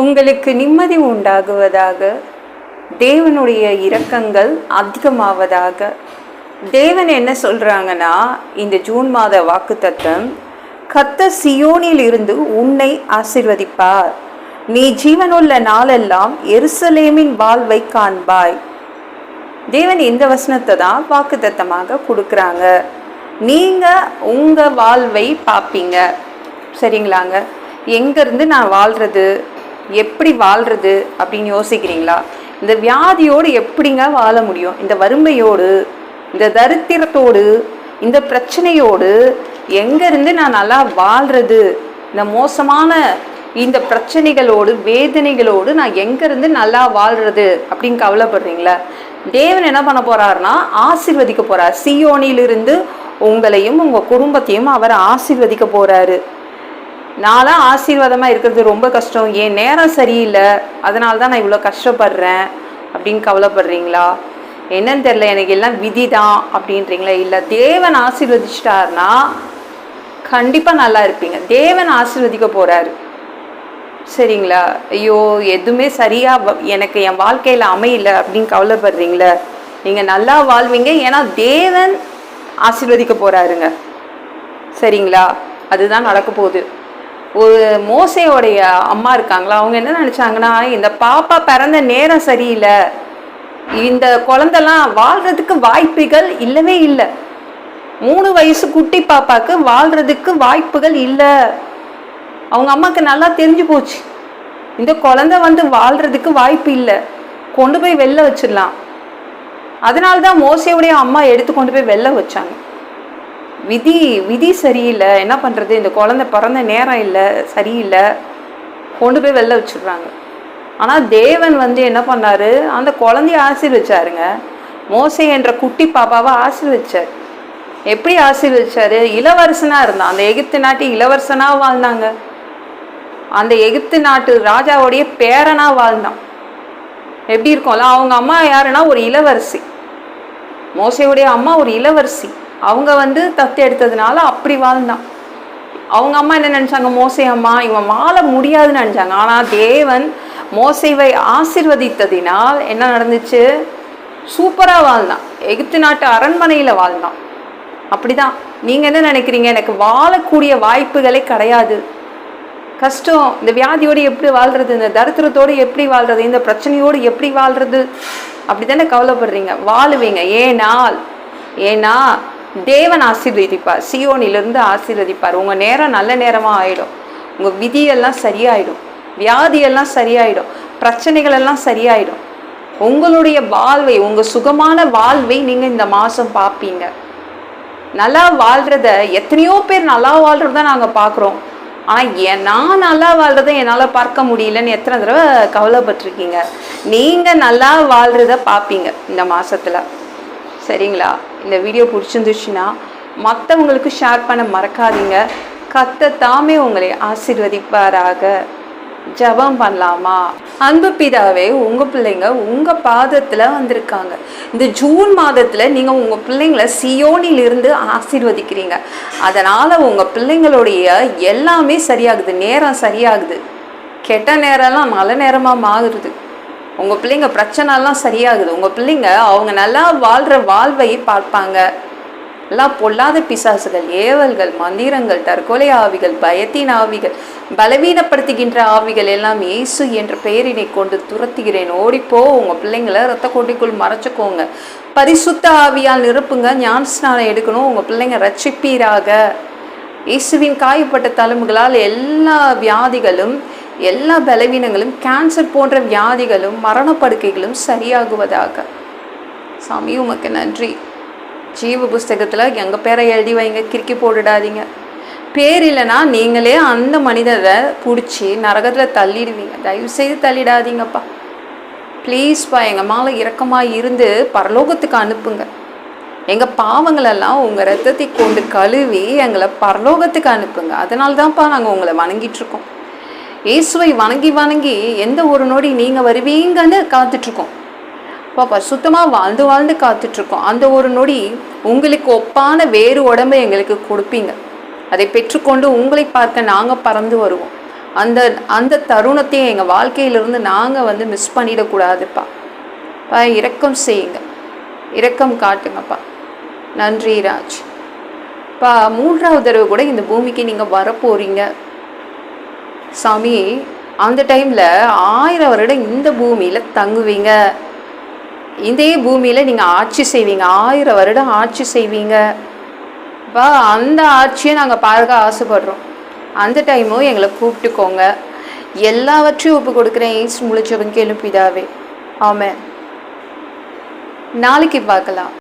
உங்களுக்கு நிம்மதி உண்டாகுவதாக தேவனுடைய இரக்கங்கள் அதிகமாவதாக. தேவன் என்ன சொல்கிறாங்கன்னா இந்த ஜூன் மாத வாக்குத்தத்தம் கத்த சியோனில் இருந்து உன்னை ஆசிர்வதிப்பார். நீ ஜீவனுள்ள நாளெல்லாம் எருசலேமின் வாழ்வை காண்பாய். தேவன் இந்த வசனத்தை தான் வாக்குத்தத்தமாக கொடுக்குறாங்க. நீங்கள் உங்கள் வாழ்வை பார்ப்பீங்க. சரிங்களாங்க? எங்கேருந்து நான் வாழ்கிறது எப்படி வாழ்கிறது அப்படின்னு யோசிக்கிறீங்களா? இந்த வியாதியோடு எப்படிங்க வாழ முடியும்? இந்த வறுமையோடு இந்த தரித்திரத்தோடு இந்த பிரச்சனையோடு எங்கேருந்து நான் நல்லா வாழ்கிறது இந்த மோசமான இந்த பிரச்சனைகளோடு வேதனைகளோடு நான் எங்கேருந்து நல்லா வாழ்கிறது அப்படின்னு கவலைப்படுறீங்களா? தேவன் என்ன பண்ண போறாருன்னா ஆசிர்வதிக்க போறார். சியோனிலிருந்து உங்களையும் உங்கள் குடும்பத்தையும் அவர் ஆசீர்வதிக்க நான் நான்லாம் ஆசீர்வாதமாக இருக்கிறது ரொம்ப கஷ்டம். என் நேரம் சரியில்லை. அதனால தான் நான் இவ்வளோ கஷ்டப்படுறேன். அப்படின்னு கவலைப்படுறீங்களா? என்னன்னு தெரில எனக்கு எல்லாம் விதி தான் அப்படின்றீங்களா? இல்லை தேவன் ஆசீர்வதிச்சிட்டாருனா கண்டிப்பாக நல்லா இருப்பீங்க. தேவன் ஆசீர்வதிக்க போகிறாரு சரிங்களா? ஐயோ எதுவுமே சரியாக எனக்கு என் வாழ்க்கையில் அமையல அப்படின்னு கவலைப்படுறீங்களே. நீங்கள் நல்லா வாழ்வீங்க. ஏன்னா தேவன் ஆசீர்வதிக்க போகிறாருங்க சரிங்களா? அதுதான் நடக்க போகுது. ஒரு மோசையோடைய அம்மா இருக்காங்களா? அவங்க என்ன நினச்சாங்கன்னா இந்த பாப்பா பிறந்த நேரம் சரியில்லை. இந்த குழந்தெல்லாம் வாழ்கிறதுக்கு வாய்ப்புகள் இல்லவே இல்லை. மூணு வயசு குட்டி பாப்பாக்கு வாழ்கிறதுக்கு வாய்ப்புகள் இல்லை. அவங்க அம்மாவுக்கு நல்லா தெரிஞ்சு போச்சு. இந்த குழந்தை வந்து வாழ்கிறதுக்கு வாய்ப்பு இல்லை. கொண்டு போய் வெளில வச்சிடலாம். அதனால தான் மோசையுடைய அம்மா எடுத்து கொண்டு போய் வெளில வச்சாங்க. விதி விதி சரியில்லை. என்ன பண்ணுறது இந்த குழந்தை பிறந்த நேரம் இல்லை சரியில்லை. கொண்டு போய் வெளில வச்சிடுறாங்க. ஆனால் தேவன் வந்து என்ன பண்ணார்? அந்த குழந்தைய ஆசீர்வச்சாருங்க. மோசை என்ற குட்டி பாப்பாவை ஆசீர்வச்சார். எப்படி ஆசீர்வச்சார்? இளவரசனாக இருந்தான். அந்த எகிப்து நாட்டு இளவரசனாக வாழ்ந்தாங்க. அந்த எகிப்து நாட்டு ராஜாவுடைய பேரனாக வாழ்ந்தான். எப்படி இருக்கும்ல? அவங்க அம்மா யாருன்னா? ஒரு இளவரசி. மோசையுடைய அம்மா ஒரு இளவரசி. அவங்க வந்து தத்து எடுத்ததுனால அப்படி வாழ்ந்தான். அவங்க அம்மா என்ன நினச்சாங்க? மோசை அம்மா இவன் வாழ முடியாதுன்னு நினச்சாங்க. ஆனால் தேவன் மோசைவை ஆசிர்வதித்ததினால் என்ன நடந்துச்சு? சூப்பராக வாழ்ந்தான். எகிப்து நாட்டு அரண்மனையில் வாழ்ந்தான். அப்படிதான். நீங்கள் என்ன நினைக்கிறீங்க? எனக்கு வாழக்கூடிய வாய்ப்புகளே கிடையாது. கஷ்டம். இந்த வியாதியோடு எப்படி வாழ்றது? இந்த தரித்திரத்தோடு எப்படி வாழ்றது? இந்த பிரச்சனையோடு எப்படி வாழ்றது? அப்படி தானே கவலைப்படுறீங்க? வாழுவீங்க. ஏனால் ஏன்னா தேவன் ஆசீர்வதிப்பார். சியோனிலிருந்து ஆசீர்வதிப்பார். உங்கள் நேரம் நல்ல நேரமாக ஆகிடும் உங்கள் விதியெல்லாம் சரியாயிடும். வியாதியெல்லாம் சரியாயிடும். பிரச்சனைகள் எல்லாம் சரியாயிடும். உங்களுடைய வாழ்வை உங்கள் சுகமான வாழ்வை நீங்கள் இந்த மாதம் பார்ப்பீங்க. நல்லா வாழ்கிறத எத்தனையோ பேர் நல்லா வாழ்கிறத நாங்கள் பார்க்குறோம். ஆனால் என் நான் நல்லா வாழ்கிறத என்னால் பார்க்க முடியலன்னு எத்தனை தடவை கவலைப்பட்டிருக்கீங்க. நீங்கள் நல்லா வாழ்கிறத பார்ப்பீங்க இந்த மாதத்தில் சரிங்களா? இந்த வீடியோ பிடிச்சிருந்துச்சுன்னா மற்றவங்களுக்கு ஷேர் பண்ண மறக்காதீங்க. கத்த தாமே உங்களை ஆசிர்வதிப்பாராக. ஜெபம் பண்ணலாமா? அன்பு பிதாவே உங்கள் பிள்ளைங்க உங்கள் பாதத்தில் வந்திருக்காங்க. இந்த ஜூன் மாதத்தில் நீங்கள் உங்கள் பிள்ளைங்களை சியோனிலிருந்து ஆசீர்வதிக்கிறீங்க. அதனால் உங்கள் பிள்ளைங்களுடைய எல்லாமே சரியாகுது நேரம் சரியாகுது. கெட்ட நேரம்லாம் நல்ல நேரமாக மாறுது. உங்கள் பிள்ளைங்க பிரச்சனைலாம் சரியாகுது. உங்கள் பிள்ளைங்க அவங்க நல்லா வாழ்கிற வாழ்வை பார்ப்பாங்க. எல்லாம் பொல்லாத பிசாசுகள் ஏவல்கள் மந்திரங்கள் தற்கொலை ஆவிகள் பயத்தின் ஆவிகள் பலவீனப்படுத்துகின்ற ஆவிகள் எல்லாம் இயேசு என்ற பெயரினை கொண்டு துரத்துகிறேன். ஓடிப்போ உங்கள் பிள்ளைங்களை ரத்த கொட்டிக்குள் மறைச்சிக்கோங்க. பரிசுத்த ஆவியால் நிரப்புங்க. ஞான ஸ்நானம் எடுக்கணும். உங்கள் பிள்ளைங்க ரட்சிப்பீராக இயேசுவின் காயப்பட்ட தழும்புகளால் எல்லா வியாதிகளும் எல்லா பலவீனங்களும் கேன்சர் போன்ற வியாதிகளும் மரணப்படுக்கைகளும் சரியாகுவதாக. சாமி உமக்கு நன்றி. ஜீவ புஸ்தகத்தில் எங்கள் பேரை எழுதி வைங்க கிறுக்கி போட்டுடாதீங்க. பேர் இல்லைன்னா நீங்களே அந்த மனிதரை பிடிச்சி நரகத்தில் தள்ளிடுவீங்க. தயவு செய்து தள்ளிடாதீங்கப்பா ப்ளீஸ்ப்பா எங்கள் மேலே இறக்கமாக இருந்து பரலோகத்துக்கு அனுப்புங்க. எங்கள் பாவங்களெல்லாம் உங்கள் ரத்தத்தை கொண்டு கழுவி எங்களை பரலோகத்துக்கு அனுப்புங்க. அதனால தான்ப்பா நாங்கள் உங்களை வணங்கிட்டுருக்கோம் இயேசுவை வணங்கி வணங்கி எந்த ஒரு நொடி நீங்கள் வருவீங்கன்னு காத்துட்ருக்கோம். பாப்பா சுத்தமாக வாழ்ந்து வாழ்ந்து காத்துட்ருக்கோம். அந்த ஒரு நொடி உங்களுக்கு ஒப்பான வேறு உடம்பை எங்களுக்கு கொடுப்பீங்க. அதை பெற்றுக்கொண்டு உங்களை பார்க்க நாங்கள் பறந்து வருவோம். அந்த அந்த தருணத்தையும் எங்கள் வாழ்க்கையிலிருந்து நாங்கள் வந்து மிஸ் பண்ணிடக்கூடாதுப்பா. பா இரக்கம் செய்யுங்க. இரக்கம் காட்டுங்கப்பா. நன்றி ராஜ். பா மூன்றாவது தடவை கூட இந்த பூமிக்கு நீங்கள் வரப்போறீங்க. சாமி அந்த டைமில் ஆயிரம் வருடம் இந்த பூமியில் தங்குவீங்க. இதே பூமியில் நீங்கள் ஆட்சி செய்வீங்க. ஆயிரம் வருடம் ஆட்சி செய்வீங்க. இப்போ அந்த ஆட்சியை நாங்கள் பார்க்க ஆசைப்படுறோம். அந்த டைமும் எங்களை கூப்பிட்டுக்கோங்க. எல்லாவற்றையும் ஒப்பு கொடுக்குறேன். ஏசு முழிச்சவங்க எழுப்பிதாவே ஆமாம் நாளைக்கு பார்க்கலாம்.